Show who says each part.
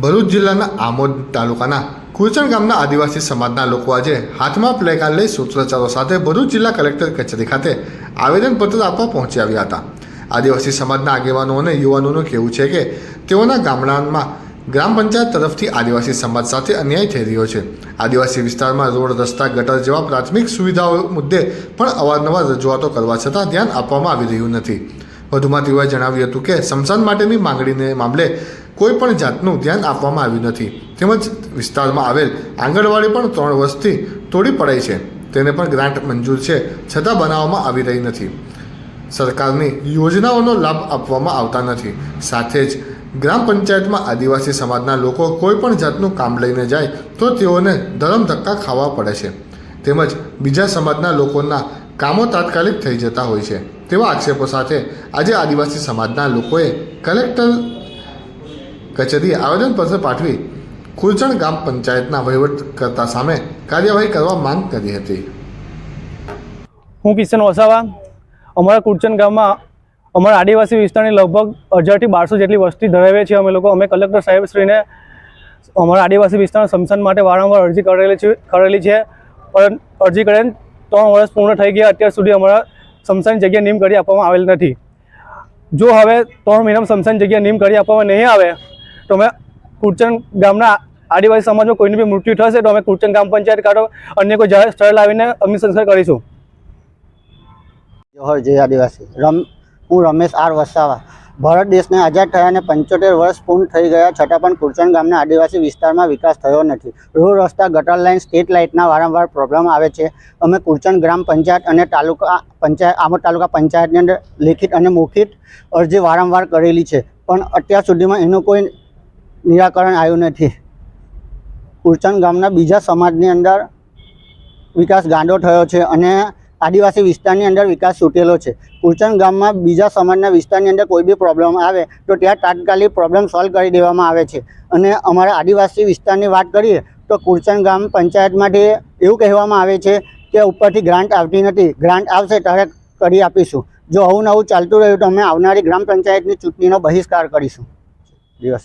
Speaker 1: ભરૂચ જિલ્લાના આમોદ તાલુકાના કુરચણ ગામના આદિવાસી સમાજના લોકો આજે હાથમાં પ્લેકાર્ડ લઈ સૂત્રોચ્ચારો સાથે ભરૂચ જિલ્લા કલેક્ટર કચેરી ખાતે આવેદનપત્ર આપવા પહોંચી આવ્યા હતા. આદિવાસી સમાજના આગેવાનો અને યુવાનોનું કહેવું છે કે તેઓના ગામડામાં ગ્રામ પંચાયત તરફથી આદિવાસી સમાજ સાથે અન્યાય થઈ રહ્યો છે. આદિવાસી વિસ્તારમાં રોડ, રસ્તા, ગટર જેવા પ્રાથમિક સુવિધાઓ મુદ્દે પણ અવારનવાર રજૂઆતો કરવા છતાં ધ્યાન આપવામાં આવી રહ્યું નથી. વધુમાં તેઓએ જણાવ્યું હતું કે સમસાન માટેની માંગણીને મામલે કોઈ પણ જાતનું ધ્યાન આપવામાં આવ્યું નથી. તેમજ વિસ્તારમાં આવેલ આંગણવાડી પણ ત્રણ વર્ષથી તોડી પડાઈ છે. તેને પણ ગ્રાન્ટ મંજૂર છે, છતાં બનાવવામાં આવી રહી નથી. સરકારની યોજનાઓનો લાભ આપવામાં આવતા નથી. સાથે જ ગ્રામ પંચાયતમાં આદિવાસી સમાજના લોકો કોઈ પણ જાતનું કામ લઈને જાય તો તેઓને ધરમ ધક્કા ખાવા પડે છે. તેમજ બીજા સમાજના લોકોના કામો તાત્કાલિક થઈ જતા હોય છે. તેવા આક્ષેપો સાથે આજે આદિવાસી સમાજના લોકોએ કલેક્ટર કચેરીએ આવેદનપત્ર પાઠવી ખુરચણ ગામ પંચાયતના વહીવટકર્તા સામે કાર્યવાહી કરવા માંગ કરી હતી.
Speaker 2: હું કિશન વસાવા. અમારા કુરચન ગામમાં અમારા આદિવાસી વિસ્તારની લગભગ હજારથી બારસો જેટલી વસ્તી ધરાવીએ છીએ અમે લોકો, અમે કલેક્ટર સાહેબશ્રીને અમારા આદિવાસી વિસ્તારના સ્મશાન માટે વારંવાર અરજી કરેલી છે કરેલી છે. પણ અરજી કરીને ત્રણ વર્ષ પૂર્ણ થઈ ગયા. અત્યાર સુધી અમારા સ્મશાન જગ્યા નિમ કરી આપવામાં આવેલ નથી. જો હવે ત્રણ મહિનામાં સ્મશાન જગ્યા નિમ કરી આપવામાં નહીં આવે તો અમે કુરચન ગામના આદિવાસી સમાજમાં કોઈની બી મૃત્યુ થશે તો અમે કુરચન ગ્રામ પંચાયત કાઢો, અન્ય કોઈ જાહેર સ્થળ લાવીને અમે સંસ્કાર કરીશું.
Speaker 3: જોહર જય આદિવાસી. રમ, હું રમેશ આર વસાવા. ભારત દેશને આઝાદ થયાને પંચોતેર વર્ષ પૂર્ણ થઈ ગયા છતાં પણ કુરચણ ગામના આદિવાસી વિસ્તારમાં વિકાસ થયો નથી. રોડ, રસ્તા, ગટર લાઇન, સ્ટ્રીટ લાઇટના વારંવાર પ્રોબ્લેમ આવે છે. અમે કુરચણ ગ્રામ પંચાયત અને તાલુકા પંચાયત આમોદ તાલુકા પંચાયતની અંદર લેખિત અને મૌખિત અરજી વારંવાર કરેલી છે. પણ અત્યાર સુધીમાં એનું કોઈ નિરાકરણ આવ્યું નથી. ઉરચંદ ગામના બીજા સમાજની અંદર વિકાસ ગાંડો થયો છે અને આદિવાસી વિસ્તારની અંદર વિકાસ છૂટેલો છે. કુરચણ ગામમાં બીજા સમાજના વિસ્તારની અંદર કોઈ બી પ્રોબ્લેમ આવે તો ત્યાં તાત્કાલિક પ્રોબ્લેમ સોલ્વ કરી દેવામાં આવે છે. અને અમારા આદિવાસી વિસ્તારની વાત કરીએ તો કુરચંદ ગામ પંચાયતમાંથી એવું કહેવામાં આવે છે કે ઉપરથી ગ્રાન્ટ આવતી નથી. ગ્રાન્ટ આવશે ત્યારે કરી આપીશું. જો આવું નવું ચાલતું રહ્યું તો અમે આવનારી ગ્રામ પંચાયતની ચૂંટણીનો બહિષ્કાર કરીશું. દિવસ